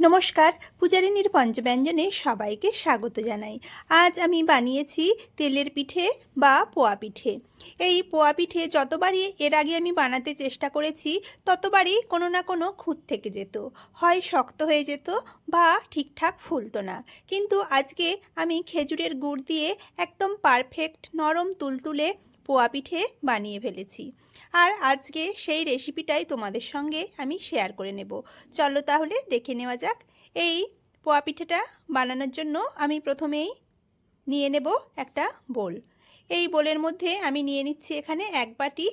নমস্কার পূজারিনীর পঞ্চব্যঞ্জনে সবাইকে স্বাগত জানাই। আজ আমি বানিয়েছি তেলের পিঠে বা পোয়া পিঠে। এই পোয়া পিঠে যতবারই এর আগে আমি বানাতে চেষ্টা করেছি, ততবারই কোনো না কোনো খুঁত থেকে যেত। হয় শক্ত হয়ে যেত বা ঠিকঠাক ফুলতো না। কিন্তু আজকে আমি খেজুরের গুড় দিয়ে একদম পারফেক্ট নরম তুলতুলে পোয়া পিঠে বানিয়ে ফেলেছি। আর আজকে সেই রেসিপিটাই তোমাদের সঙ্গে আমি শেয়ার করে নেব। চলো তাহলে দেখে নেওয়া যাক। এই পোয়া পিঠেটা বানানোর জন্য আমি প্রথমেই নিয়ে নেব একটা বোল। এই বোলের মধ্যে আমি নিয়ে নিচ্ছি এখানে এক বাটি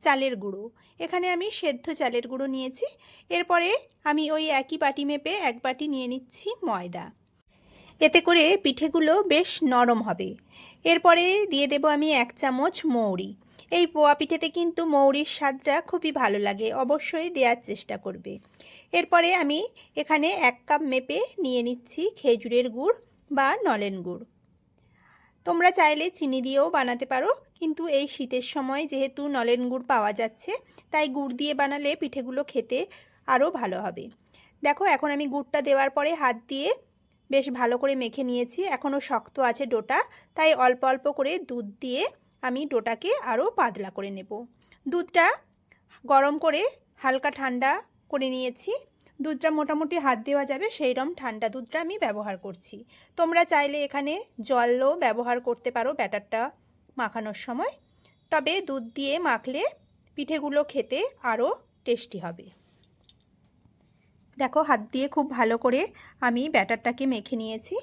চালের গুঁড়ো। এখানে আমি সেদ্ধ চালের গুঁড়ো নিয়েছি। এরপরে আমি ওই একই বাটি মেপে এক বাটি নিয়ে নিচ্ছি ময়দা। এতে করে পিঠেগুলো বেশ নরম হবে। এরপরে দিয়ে দেব আমি এক চামচ মৌরি। এই পোয়া পিঠেতে কিন্তু মৌরির স্বাদটা খুবই ভালো লাগে, অবশ্যই দেওয়ার চেষ্টা করবে। এরপরে আমি এখানে এক কাপ মেপে নিয়ে নিচ্ছি খেজুরের গুড় বা নলেন গুড়। তোমরা চাইলে চিনি দিয়েও বানাতে পারো, কিন্তু এই শীতের সময় যেহেতু নলেন গুড় পাওয়া যাচ্ছে, তাই গুড় দিয়ে বানালে পিঠেগুলো খেতে আরও ভালো হবে। দেখো, এখন আমি গুড়টা দেওয়ার পরে হাত দিয়ে বেশ ভালো করে মেখে নিয়েছি। এখনও শক্ত আছে ডোটা, তাই অল্প অল্প করে দুধ দিয়ে আমি ডোটাকে আরও পাতলা করে নেব। দুধটা গরম করে হালকা ঠান্ডা করে নিয়েছি। দুধটা মোটামুটি হাত দেওয়া যাবে সেই রকম ঠান্ডা দুধটা আমি ব্যবহার করছি। তোমরা চাইলে এখানে জলও ব্যবহার করতে পারো ব্যাটারটা মাখানোর সময়। তবে দুধ দিয়ে মাখলে পিঠেগুলো খেতে আরও টেস্টি হবে। দেখো হাত দিয়ে খুব ভালো করে আমি ব্যাটারটাকে মেখে নিয়েছি।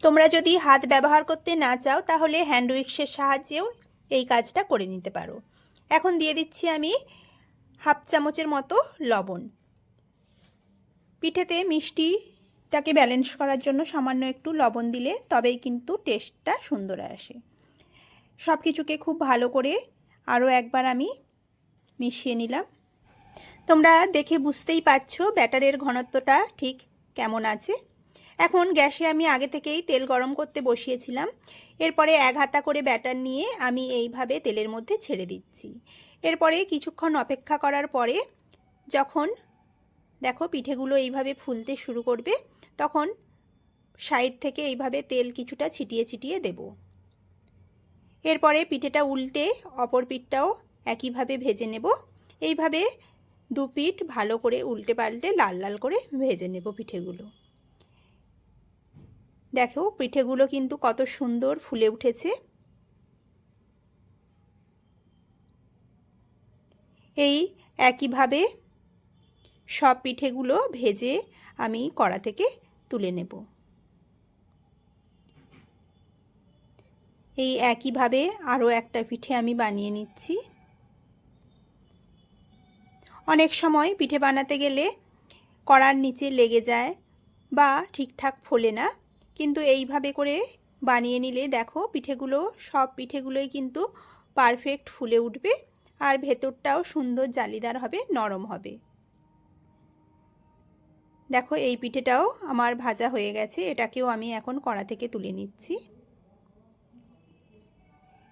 তোমরা যদি হাত ব্যবহার করতে না চাও, তাহলে হ্যান্ড উইক্সের সাহায্যেও এই কাজটা করে নিতে পারো। এখন দিয়ে দিচ্ছি আমি হাফ চামচের মতো লবণ। পিঠেতে মিষ্টিটাকে ব্যালেন্স করার জন্য সামান্য একটু লবণ দিলে তবেই কিন্তু টেস্টটা সুন্দর আসে। সব কিছুকে খুব ভালো করে আরও একবার আমি মিশিয়ে নিলাম। তোমরা দেখে বুঝতেই পারছ ব্যাটারের ঘনত্বটা ঠিক কেমন আছে। এখন গ্যাসে আমি আগে থেকেই তেল গরম করতে বসিয়েছিলাম। এরপরে এক হাতা করে ব্যাটার নিয়ে আমি এইভাবে তেলের মধ্যে ছেড়ে দিচ্ছি। এরপরে কিছুক্ষণ অপেক্ষা করার পরে যখন দেখো পিঠেগুলো এইভাবে ফুলতে শুরু করবে, তখন সাইড থেকে এইভাবে তেল কিছুটা ছিটিয়ে ছিটিয়ে দেব। এরপরে পিঠেটা উল্টে অপর পিঠটাও একইভাবে ভেজে নেব। এইভাবে দু পিঠ ভালো করে উল্টে পাল্টে লাল লাল করে ভেজে নেব পিঠেগুলো। দেখো পিঠেগুলো কিন্তু কত সুন্দর ফুলে উঠেছে। এই একইভাবে সব পিঠেগুলো ভেজে আমি কড়া থেকে তুলে নেব। এই একইভাবে আরও একটা পিঠে আমি বানিয়ে নিচ্ছি। অনেক সময় পিঠে বানাতে গেলে কড়ার নিচে লেগে যায় বা ঠিকঠাক ফোলে না। কিন্তু এইভাবে করে বানিয়ে নিলে দেখো পিঠেগুলো, সব পিঠেগুলোই কিন্তু পারফেক্ট ফুলে উঠবে আর ভেতরটাও সুন্দর জালিদার হবে, নরম হবে। দেখো এই পিঠেটাও আমার ভাজা হয়ে গেছে, এটাকেও আমি এখন কড়া থেকে তুলে নিচ্ছি।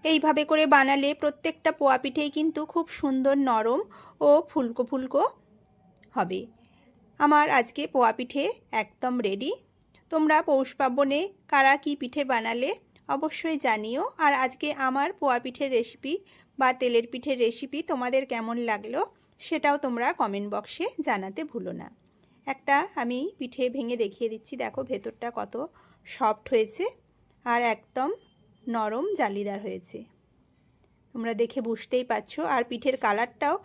এইভাবে করে বানালে প্রত্যেকটা পোয়া পিঠেই কিন্তু খুব সুন্দর নরম ও ফুলকো ফুলকো হবে। আমার আজকে পোয়া পিঠে একদম রেডি তোমরা পৌষ পার্বণে কারা কী পিঠে বানালে অবশ্যই জানিও। আর আজকে আমার পোয়া পিঠের রেসিপি বা তেলের পিঠের রেসিপি তোমাদের কেমন লাগল সেটাও তোমরা কমেন্ট বক্সে জানাতে ভুলো না। একটা আমি পিঠে ভেঙে দেখিয়ে দিচ্ছি। দেখো ভেতরটা কত সফট হয়েছে। আর একদম নরম জালিদার হয়েছে। তোমরা দেখে বুঝতেই পারছ আর পিঠের কালারটাও